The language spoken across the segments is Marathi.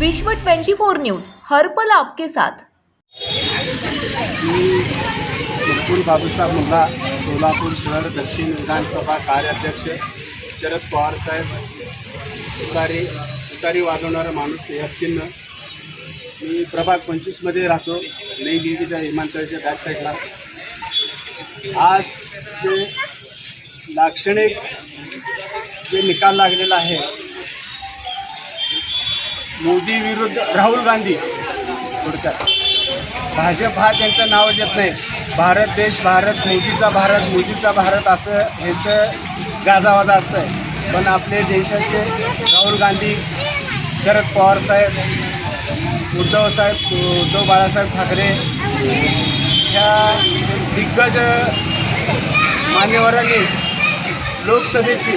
विश्व 24 न्यूज हर्पल आपके साथ. मी मुकुल बाबूसाहेब मुंगा सोलापूर शहर दक्षिण विधानसभा कार्याध्यक्ष शरद पवार साहेब. तुतारी तुतारी वाजवणारा माणूस हे चिन्ह. मी प्रभाग पंचवीसमध्ये राहतो नई दिल्लीच्या विमानतळाच्या बॅक साईडला आज जे लाक्षणिक जे निकाल लागलेला आहे मोदी विरुद्ध राहुल गांधी. थोडक्यात भाजप हा त्यांचं नाव देत नाही. भारत देश भारत मोदीचा भारत मोदीचा भारत असं ह्यांचं गाजावाजा असतं पण आपले देशाचे राहुल गांधी शरद पवार साहेब उद्धव साहेब उद्धव बाळासाहेब ठाकरे ह्या दिग्गज मान्यवरांनी लोकसभेची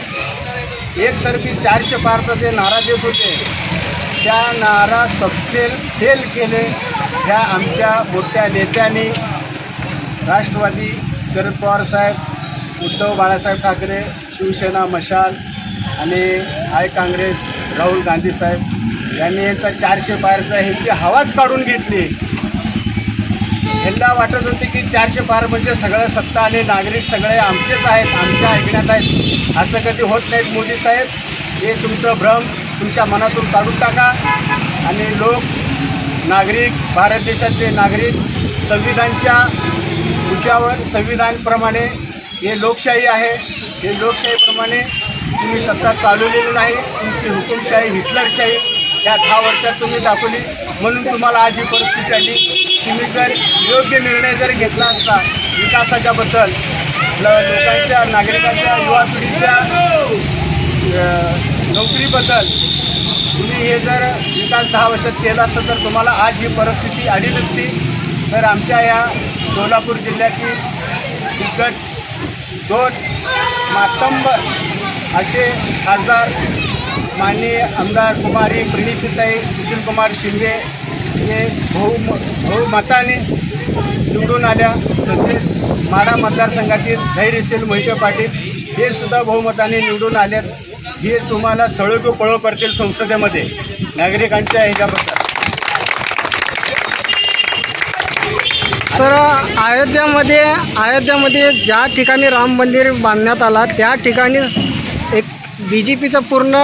एकतर्फी चारशे पारचा जे नारा देत होते त्या नारा सबसेल फेल केले ह्या आमच्या मोठ्या नेत्यांनी राष्ट्रवादी शरद पवार साहेब उद्धव बाळासाहेब ठाकरे शिवसेना मशाल आणि आय काँग्रेस राहुल गांधी साहेब यांनी यांचा चारशे पारचा ह्याची हवाच काढून घेतली. ह्यांना वाटत होते की चारशे पार म्हणजे सगळं सत्ता आणि नागरिक सगळे आमचेच आहेत आमच्या ऐकण्यात आहेत. असं कधी होत नाहीत मोदी साहेब. हे तुमचं भ्रम. तुमच्या मनातून काढून टाका. आणि लोक नागरिक भारत देशातले नागरिक संविधानच्या मुद्द्यावर संविधानप्रमाणे हे लोकशाही आहे. हे लोकशाहीप्रमाणे तुम्ही सत्ता चालवलेली नाही. तुमची हुकुमशाही हिटलरशाही या दहा वर्षात तुम्ही दाखवली. म्हणून तुम्हाला आज ही परिस्थिती आली. तुम्ही जर योग्य निर्णय जर घेतला असता विकासाच्याबद्दल लोकांच्या नागरिकांच्या युवा पिढीच्या नोकरीबद्दल. तुम्ही हे जर विकास दहा वर्षात केला असतं तर तुम्हाला आज ही परिस्थिती आली नसती तर आमच्या या सोलापूर जिल्ह्यातील दिग्गज दोन मातंब असे खासदार माननीय आमदार कुमारी प्रणितीताई सुशीलकुमार शिंदे हे बहु बहुमताने निवडून आल्या. तसेच माडा मतदारसंघातील धैर्यशील मोहिते पाटील हे सुद्धा बहुमताने निवडून आलेत. हे तुम्हाला सळो पळो करतील संसदेमध्ये नागरिकांच्या ह्याच्याबद्दल. सर अयोध्यामध्ये अयोध्यामध्ये ज्या ठिकाणी राम मंदिर बांधण्यात आला त्या ठिकाणी एक बी जे पीचा पूर्ण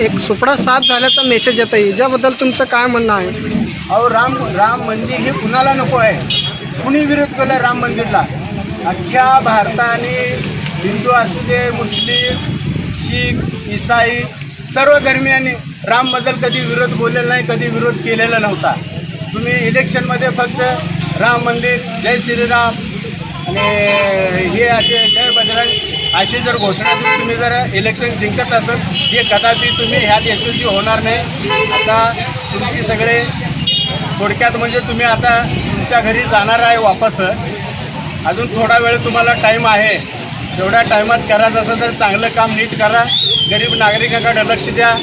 एक सुपडा साफ झाल्याचा मेसेज येत आहे याच्याबद्दल तुमचं काय म्हणणं आहे? अहो राम राम मंदिर हे कुणाला नको आहे? कुणी विरोध केला राम मंदिरला? अख्ख्या भारताने हिंदू असू दे मुस्लिम शीख इसाई सर्व धर्मियांनी रामबद्दल कधी विरोध बोललेला नाही कधी विरोध केलेला नव्हता. तुम्ही इलेक्शनमध्ये फक्त राम मंदिर जय श्रीराम आणि हे असे जय बजरंग अशी जर घोषणा देऊन तुम्ही जर इलेक्शन जिंकत असाल हे कदापि तुम्ही ह्यात यशस्वी होणार नाही. आता तुमची सगळे थोडक्यात म्हणजे तुम्ही आता तुमच्या घरी जाणार आहे वापस. अजून थोडा वेळ तुम्हाला टाईम आहे. तेवढ्या टायमात करायचं असेल तर चांगलं काम नीट करा. गरीब नागरिकांकडे लक्ष द्या.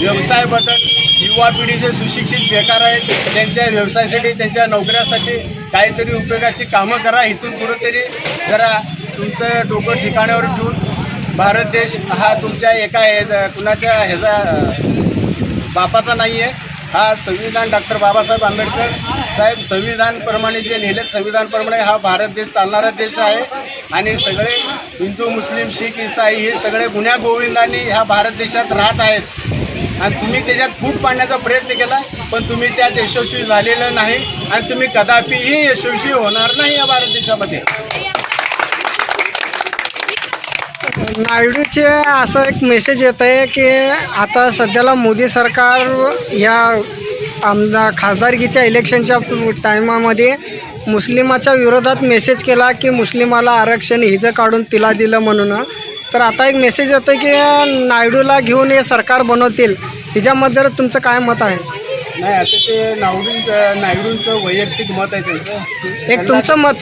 व्यवसायाबद्दल युवा पिढी जे सुशिक्षित बेकार आहेत. त्यांच्या व्यवसायासाठी त्यांच्या नोकऱ्यासाठी काहीतरी उपयोगाची कामं करा. इथून कुठंतरी जरा तुमचं डोकं ठिकाणावर ठेवून भारत देश हा तुमच्या एका ह्याचा कुणाच्या ह्याचा बापाचा नाही आहे हा संविधान डॉक्टर बाबासाहेब आंबेडकर साहेब संविधानप्रमाणे जे लिहिले संविधानप्रमाणे हा भारत देश चालणारा देश आहे. आणि सगळे हिंदू मुस्लिम शीख इसाई हे सगळे गुन्ह्या गोविंदांनी ह्या भारत देशात राहत आहेत. आणि तुम्ही त्याच्यात फूट पाडण्याचा प्रयत्न केला पण तुम्ही त्यात यशस्वी झालेलं नाही. आणि तुम्ही कदापिही यशस्वी होणार नाही या भारत देशामध्ये. नायडूचे असं एक मेसेज येत आहे की आता सध्याला मोदी सरकार या आमदार खासदारकीच्या इलेक्शनच्या टायमामध्ये मुस्लिमाच्या विरोधात मेसेज केला की मुस्लिमाला आरक्षण हिचं काढून तिला दिलं म्हणून. तर आता एक मेसेज येतो की नायडूला घेऊन हे सरकार बनवतील. हिच्यामध्ये तुमचं काय मत आहे? नाही आता ते नायडूंचं नायडूंचं वैयक्तिक मत आहे त्यांचं. एक तुमचं मत?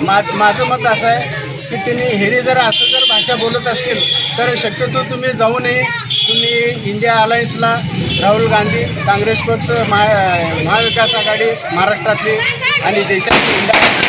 मा माझं मत असं आहे की त्यांनी हेरी जर असं भाषा बोलत असतील तर शक्यतो तुम्ही जाऊ नये. तुम्ही इंडिया अलायन्सला राहुल गांधी काँग्रेस पक्ष महा महाविकास आघाडी महाराष्ट्रातली आणि देशातली इंडिया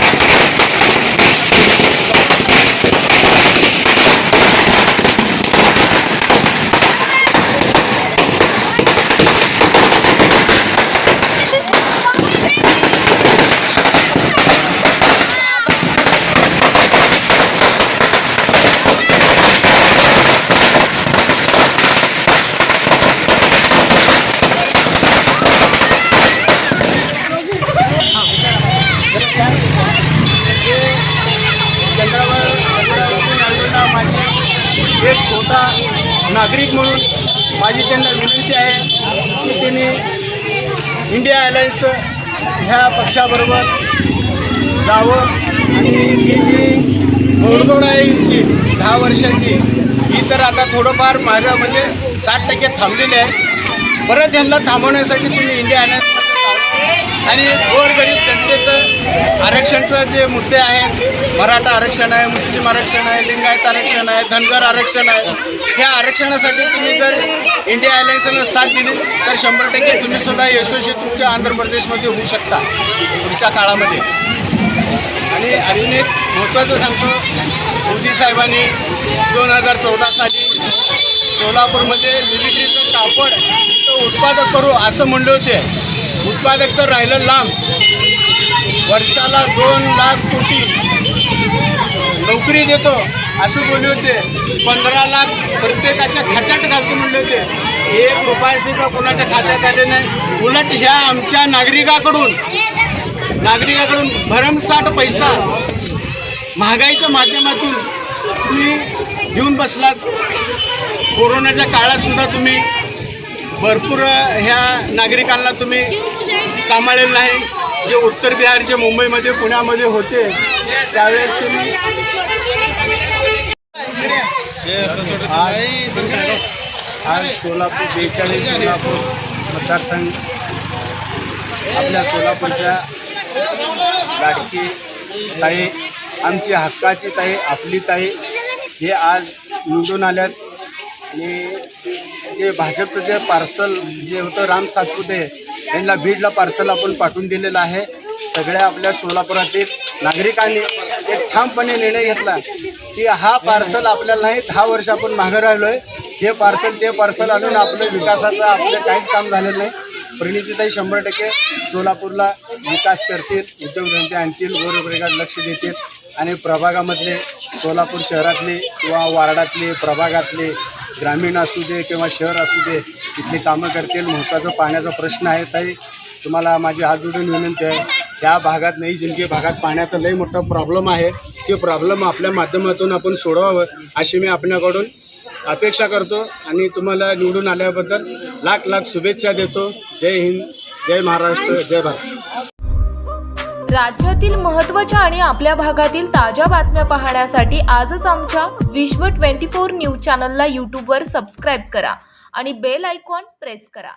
चंद्रावर माझी एक छोटा नागरिक म्हणून माझी त्यांना विनंती आहे की त्यांनी इंडिया अलायन्स ह्या पक्षाबरोबर जावं आणि ही जी मोडतोड आहे यांची दहा वर्षाची. ही तर आता थोडंफार माझ्या म्हणजे साठ टक्के थांबलेली आहे. परत यांना थांबवण्यासाठी तुम्ही इंडिया अलायन्स आणि गोरगरीब जनतेचं आरक्षणचं जे मुद्दे आहेत मराठा आरक्षण आहे मुस्लिम आरक्षण आहे लिंगायत आरक्षण आहे धनगर आरक्षण आहे. ह्या आरक्षणासाठी तुम्ही जर इंडिया अलायन्सला साथ दिली तर शंभर टक्के तुम्ही सुद्धा यशस्वी तुमच्या आंध्र प्रदेशमध्ये होऊ शकता पुढच्या काळामध्ये. आणि अजून एक महत्त्वाचं सांगतो मोदी साहेबांनी दोन हजार चौदा साली सोलापूरमध्ये मिलिटरीचं कापड उत्पादक करू असं म्हणले होते. उत्पादक तर राहिलं लांब. वर्षाला दोन लाख कोटी नोकरी देतो असं बोलले होते. पंधरा लाख प्रत्येकाच्या खात्यात घालतो म्हणले होते. एक रुपया सुद्धा कोणाच्या खात्यात आले नाही. उलट ह्या आमच्या नागरिकाकडून नागरिकाकडून भरमसाठ पैसा महागाईच्या माध्यमातून तुम्ही घेऊन बसलात. कोरोनाच्या काळातसुद्धा तुम्ही भरपूर ह्या नागरिकांना तुम्ही सांभाळलेलं नाही. जे उत्तर बिहारचे मुंबईमध्ये पुण्यामध्ये होते त्यावेळेस तुम्ही आज सोलापूर बेचाळीस सोलापूर मतदारसंघ. आपल्या सोलापूरच्या लाडकी ताई आमची हक्काची ताई आपली ताई हे आज निवडून आल्यात. आणि जे भाजपचं जे पार्सल जे होतं राम सातपुते यांना बीडला पार्सल आपण पाठवून दिलेलं आहे. सगळ्या आपल्या सोलापुरातील नागरिकांनी एक ठामपणे निर्णय घेतला. की हा पार्सल आपल्याला नाही दहा वर्ष आपण मागं राहिलो आहे हे पार्सल ते पार्सल आणून आपलं विकासाचं आपलं काहीच काम झालेलं नाही. प्रणितीताई शंभर टक्के सोलापूरला विकास करतील उद्योगधंदे आणतील गोरगरिबांकडे लक्ष देतील. आणि प्रभागामधले सोलापूर शहरातले किंवा वार्डातले प्रभागातले ग्रामीण असू दे किंवा शहर असू दे तिथली कामं करतील. महत्त्वाचा पाण्याचा प्रश्न आहे ताई. तुम्हाला माझी हात जोडून विनंती आहे. त्या भागात नाही जिंदगी भागात पाण्याचा लई मोठा प्रॉब्लेम आहे. ते प्रॉब्लेम आपल्या माध्यमातून आपण सोडवावं अशी मी आपल्याकडून अपेक्षा करतो. आणि तुम्हाला निवडून आल्याबद्दल लाख लाख शुभेच्छा देतो. जय हिंद जय महाराष्ट्र जय भारत. राज्यातील महत्त्वाच्या आणि आपल्या भागातील ताज्या बातम्या पाहण्यासाठी आजच आमच्या विश्व ट्वेंटी फोर न्यूज चॅनलला यूट्यूबवर सबस्क्राईब करा आणि बेल आयकॉन प्रेस करा.